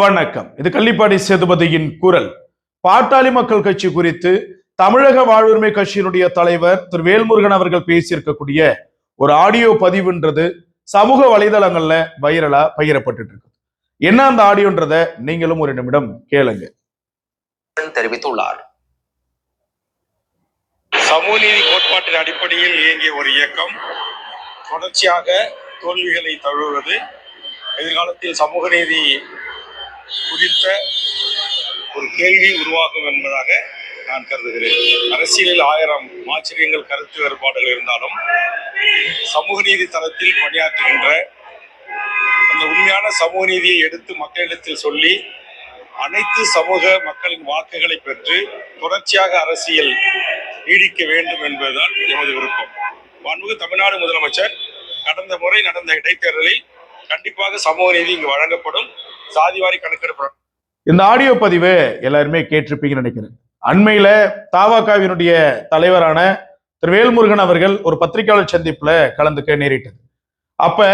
வணக்கம். இது கள்ளிப்பாடி சேதுபதியின் குரல். பாட்டாளி மக்கள் கட்சி குறித்து தமிழக வாழ்வுரிமை கட்சியினுடைய தலைவர் திரு வேல்முருகன் அவர்கள் பேசியிருக்கக்கூடிய ஒரு ஆடியோ பதிவுன்றது சமூக வலைதளங்கள்ல வைரலா பகிரப்பட்டு இருக்கு என்ன அந்த ஆடியோன்றத நீங்களும் ஒரு நிமிடம் கேளுங்க. தெரிவித்துள்ளார். சமூக நீதி கோட்பாட்டின் அடிப்படையில் இயங்கிய ஒரு இயக்கம். தொடர்ச்சியாக தோல்விகளை தழுவுவது. எதிர்காலத்தில் சமூக நீதி குறித்த ஒரு கேள்வி உருவாகும் என்பதாக நான் கருதுகிறேன். அரசியலில் ஆயிரம் ஆச்சரியங்கள் கருத்து வேறுபாடுகள் இருந்தாலும் சமூக நீதி தளத்தில் பணியாற்றுகின்ற அந்த உண்மையான சமூக நீதியை எடுத்து மக்களிடத்தில் சொல்லி அனைத்து சமூக மக்களின் வாக்குகளை பெற்று தொடர்ச்சியாக அரசியல் நீடிக்க வேண்டும் என்பதுதான் எமது விருப்பம். மாண்புமிகு தமிழ்நாடு முதலமைச்சர் கடந்த முறை நடந்த இடைத்தேர்தலில் கண்டிப்பாக சமூக நீதி இங்கு வழங்கப்படும். சாதிவாரி கணக்கெடுப்பு. இந்த ஆடியோ பதிவு எல்லாருமே கேட்டிருப்பீங்கன்னு நினைக்கிறேன். அண்மையில தாவாக்காவினுடைய தலைவரான திரு வேல்முருகன் அவர்கள் ஒரு பத்திரிகையாளர் சந்திப்புல கலந்துக்க நேரிட்டது. அப்ப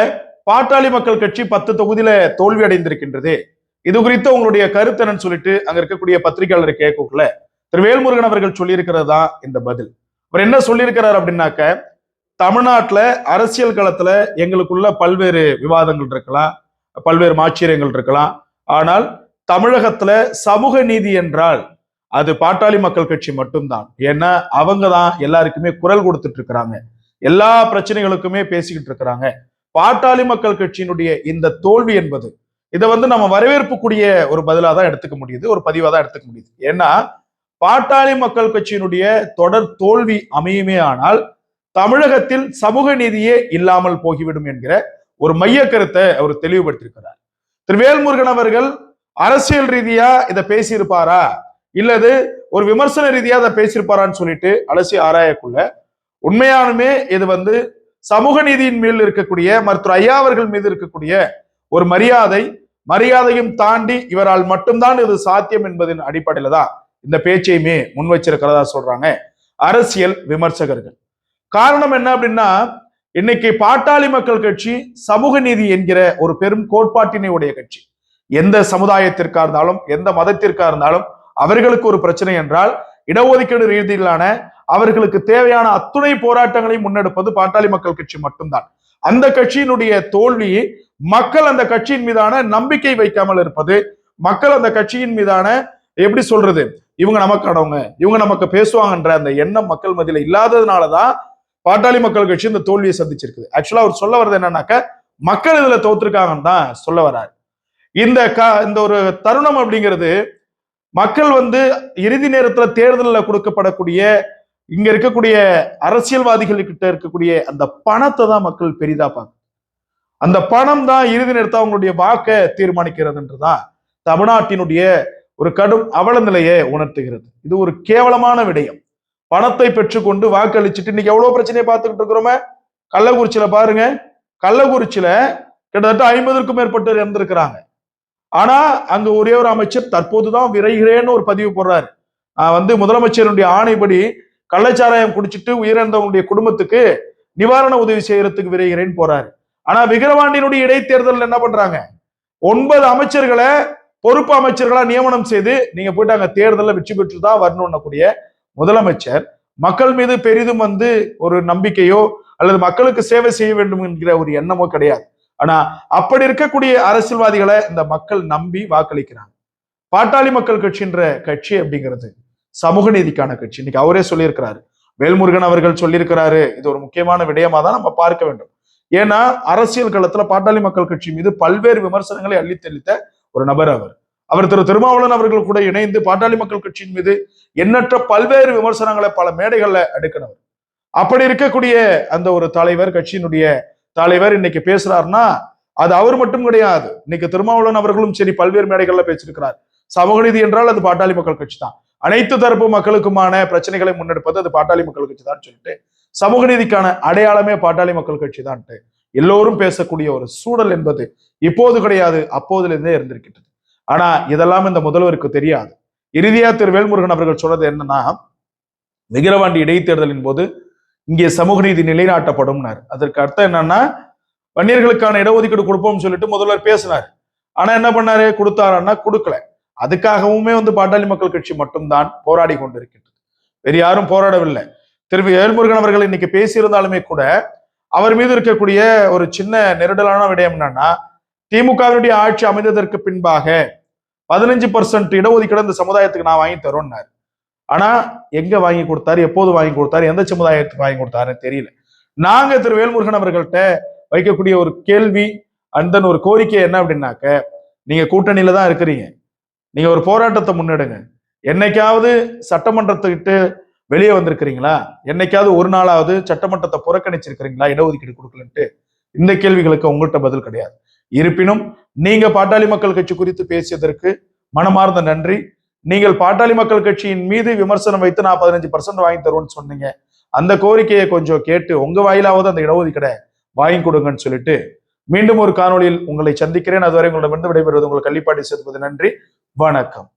பாட்டாளி மக்கள் கட்சி பத்து தொகுதியில தோல்வி அடைந்திருக்கின்றது. இது குறித்து உங்களுடைய கருத்தனன் சொல்லிட்டு அங்க இருக்கக்கூடிய பத்திரிகையாளர் கேட்கக்குள்ள திரு வேல்முருகன் அவர்கள் சொல்லியிருக்கிறது தான் இந்த பதில். அவர் என்ன சொல்லியிருக்கிறார் அப்படின்னாக்க தமிழ்நாட்டுல அரசியல் களத்துல எங்களுக்குள்ள பல்வேறு விவாதங்கள் இருக்கலாம். பல்வேறு மாச்சரியங்கள் இருக்கலாம். ஆனால் தமிழகத்துல சமூக நீதி என்றால் அது பாட்டாளி மக்கள் கட்சி மட்டும்தான். ஏன்னா அவங்க தான் எல்லாருக்குமே குரல் கொடுத்துட்டு இருக்கிறாங்க. எல்லா பிரச்சனைகளுக்குமே பேசிக்கிட்டு இருக்கிறாங்க. பாட்டாளி மக்கள் கட்சியினுடைய இந்த தோல்வி என்பது இதை வந்து நம்ம வரவேற்புக்கூடிய ஒரு பதிலாக தான் எடுத்துக்க முடியுது ஒரு பதிவாக தான் எடுத்துக்க முடியுது. ஏன்னா பாட்டாளி மக்கள் கட்சியினுடைய தொடர் தோல்வி அமையுமே ஆனால் தமிழகத்தில் சமூக நீதியே இல்லாமல் போகிவிடும் என்கிற ஒரு மைய கருத்தை அவர் தெளிவுபடுத்தியிருக்கிறார். திரு வேல்முருகன் அவர்கள் அரசியல் ரீதியா இதை பேசியிருப்பாரா? இல்லது ஒரு விமர்சன ரீதியா அதை பேசியிருப்பாரான்னு சொல்லிட்டு அலசி ஆராயக்குள்ள உண்மையானுமே இது வந்து சமூக நீதியின் மேல் இருக்கக்கூடிய மருத்துவர் ஐயா அவர்கள் மீது இருக்கக்கூடிய ஒரு மரியாதை மரியாதையும் தாண்டி இவரால் மட்டும்தான் இது சாத்தியம் என்பதன் அடிப்படையில தான் இந்த பேச்சையுமே முன் வச்சிருக்கிறதா சொல்றாங்க அரசியல் விமர்சகர்கள். காரணம் என்ன அப்படின்னா இன்னைக்கு பாட்டாளி மக்கள் கட்சி சமூக நீதி என்கிற ஒரு பெரும் கோட்பாட்டினை உடைய கட்சி. எந்த சமுதாயத்திற்கா இருந்தாலும் எந்த மதத்திற்கா இருந்தாலும் அவர்களுக்கு ஒரு பிரச்சனை என்றால் இடஒதுக்கீடு ரீதியிலான அவர்களுக்கு தேவையான அத்துணை போராட்டங்களையும் முன்னெடுப்பது பாட்டாளி மக்கள் கட்சி மட்டும்தான். அந்த கட்சியினுடைய தோல்வி மக்கள் அந்த கட்சியின் மீதான நம்பிக்கை வைக்காமல் இருப்பது மக்கள் அந்த கட்சியின் மீதான எப்படி சொல்றது? இவங்க நமக்கானவங்க இவங்க நமக்கு பேசுவாங்கன்ற அந்த எண்ணம் மக்கள் மத்தியில இல்லாததுனாலதான் பாட்டாளி மக்கள் கட்சி இந்த தோல்வியை சந்திச்சிருக்குது. ஆக்சுவலா அவர் சொல்ல வர்றது என்னன்னாக்க மக்கள் இதுல தோத்துருக்காங்கன்னு தான் சொல்ல வர்றாரு. இந்த க இந்த ஒரு தருணம் அப்படிங்கிறது மக்கள் வந்து இறுதி நேரத்துல தேர்தலில் கொடுக்கப்படக்கூடிய இங்க இருக்கக்கூடிய அரசியல்வாதிகள் கிட்ட இருக்கக்கூடிய அந்த பணத்தை தான் மக்கள் பெரிதா பார்க்க அந்த பணம் தான் இறுதி நேரத்தை அவங்களுடைய வாக்கை தீர்மானிக்கிறதுன்றதான் தமிழ்நாட்டினுடைய ஒரு கடும் அவல நிலையை உணர்த்துகிறது. இது ஒரு கேவலமான விடயம். பணத்தை பெற்றுக்கொண்டு வாக்களிச்சுட்டு இன்னைக்கு எவ்வளவு பிரச்சனையை பார்த்துக்கிட்டு இருக்கிறோமே? கள்ளக்குறிச்சியில பாருங்க. கள்ளக்குறிச்சியில கிட்டத்தட்ட ஐம்பதுக்கும் மேற்பட்டவர் இறந்திருக்கிறாங்க. ஆனா அங்க ஒரே ஒரு அமைச்சர் தற்போதுதான் விரைகிறேன்னு ஒரு பதிவு போடுறாரு. நான் வந்து முதலமைச்சருடைய ஆணைப்படி கள்ளச்சாராயம் குடிச்சிட்டு உயிரிழந்தவங்களுடைய குடும்பத்துக்கு நிவாரண உதவி செய்யறதுக்கு விரைகிறேன்னு போறாரு. ஆனா விக்கிரவாண்டியினுடைய இடைத்தேர்தல் என்ன பண்றாங்க? ஒன்பது அமைச்சர்களை பொறுப்பு அமைச்சர்களா நியமனம் செய்து நீங்க போயிட்டு அங்க தேர்தலில் வெற்றி பெற்று தான் வரணும்னக்கூடிய முதலமைச்சர் மக்கள் மீது பெரிதும் வந்து ஒரு நம்பிக்கையோ அல்லது மக்களுக்கு சேவை செய்ய வேண்டும் என்கிற ஒரு எண்ணமோ கிடையாது. ஆனா அப்படி இருக்கக்கூடிய அரசியல்வாதிகளை இந்த மக்கள் நம்பி வாக்களிக்கிறாங்க. பாட்டாளி மக்கள் கட்சின்ற கட்சி அப்படிங்கிறது சமூக நீதிக்கான கட்சி. இன்னைக்கு அவரே சொல்லியிருக்கிறாரு. வேல்முருகன் அவர்கள் சொல்லியிருக்கிறாரு. இது ஒரு முக்கியமான விடயமா தான் நம்ம பார்க்க வேண்டும். ஏன்னா அரசியல் களத்துல பாட்டாளி மக்கள் கட்சி மீது பல்வேறு விமர்சனங்களை அள்ளி தெளித்த ஒரு நபர் அவர். அவர் திரு திருமாவளவன் அவர்கள் கூட இணைந்து பாட்டாளி மக்கள் கட்சியின் மீது எண்ணற்ற பல்வேறு விமர்சனங்களை பல மேடைகள்ல எடுக்கணும் அப்படி இருக்கக்கூடிய அந்த ஒரு தலைவர் கட்சியினுடைய தலைவர் இன்னைக்கு பேசுறாருன்னா அது அவர் மட்டும் கிடையாது. இன்னைக்கு திருமாவளவன் அவர்களும் சரி பல்வேறு மேடைகள்ல பேசியிருக்கிறார். சமூக நீதி என்றால் அது பாட்டாளி மக்கள் கட்சி தான். அனைத்து தரப்பு மக்களுக்குமான பிரச்சனைகளை முன்னெடுப்பது அது பாட்டாளி மக்கள் கட்சி தான் சொல்லிட்டு சமூக நீதிக்கான அடையாளமே பாட்டாளி மக்கள் கட்சி தான்ட்டு. எல்லோரும் பேசக்கூடிய ஒரு சூழல் என்பது இப்போது கிடையாது அப்போதுல இருந்தே இருந்திருக்கின்றது. ஆனா இதெல்லாம் இந்த முதல்வருக்கு தெரியாது. இறுதியா திரு வேல்முருகன் அவர்கள் சொன்னது என்னன்னா விக்கிரவாண்டி இடைத்தேர்தலின் போது இங்கே சமூக நீதி நிலைநாட்டப்படும்னார். அதற்கு அர்த்தம் என்னன்னா வன்னியர்களுக்கான இடஒதுக்கீடு கொடுப்போம்னு சொல்லிட்டு முதல்வர் பேசினார். ஆனா என்ன பண்ணாரு? கொடுத்தாருன்னா கொடுக்கல. அதுக்காகவுமே வந்து பாட்டாளி மக்கள் கட்சி மட்டும்தான் போராடி கொண்டிருக்கின்றது. வேறு யாரும் போராடவில்லை. திரு வேல்முருகன் அவர்கள் இன்னைக்கு பேசியிருந்தாலுமே கூட அவர் மீது இருக்கக்கூடிய ஒரு சின்ன நெருடலான விடயம் என்னன்னா திமுகவினுடைய ஆட்சி அமைந்ததற்கு பின்பாக பதினஞ்சு பர்சன்ட் இடஒதுக்கீடு இந்த சமுதாயத்துக்கு நான் வாங்கி தரோம்னாரு ஆனா எங்க வாங்கி கொடுத்தாரு? எப்போது வாங்கி கொடுத்தாரு? எந்த சமுதாயத்துக்கு வாங்கி கொடுத்தாருன்னு தெரியல. நாங்க திரு வேல்முருகன் அவர்கள்ட்ட வைக்கக்கூடிய ஒரு கேள்வி அந்த ஒரு கோரிக்கை என்ன அப்படின்னாக்க நீங்க கூட்டணியில தான் இருக்கிறீங்க. நீங்க ஒரு போராட்டத்தை முன்னெடுங்க. என்னைக்காவது சட்டமன்றத்துக்கிட்டு வெளியே வந்திருக்கிறீங்களா? என்னைக்காவது ஒரு நாளாவது சட்டமன்றத்தை புறக்கணிச்சிருக்கிறீங்களா? இடஒதுக்கீடு கொடுக்கலன்ட்டு. இந்த கேள்விகளுக்கு உங்கள்கிட்ட பதில் கிடையாது. இருப்பினும் நீங்க பாட்டாளி மக்கள் கட்சி குறித்து பேசியதற்கு மனமார்ந்த நன்றி. நீங்கள் பாட்டாளி மக்கள் கட்சியின் மீது விமர்சனம் வைத்து நான் பதினஞ்சு பர்சன்ட் வாங்கி தருவோம்னு சொன்னீங்க. அந்த கோரிக்கையை கொஞ்சம் கேட்டு உங்க வாயிலாவது அந்த இடஒதுக்கீடை வாங்கி கொடுங்கன்னு சொல்லிட்டு மீண்டும் ஒரு காணொளியில் உங்களை சந்திக்கிறேன். அதுவரை உங்களிடமிருந்து விடைபெறுவது உங்கள் கள்ளிப்பாட்டி சேர்ப்பது நன்றி. வணக்கம்.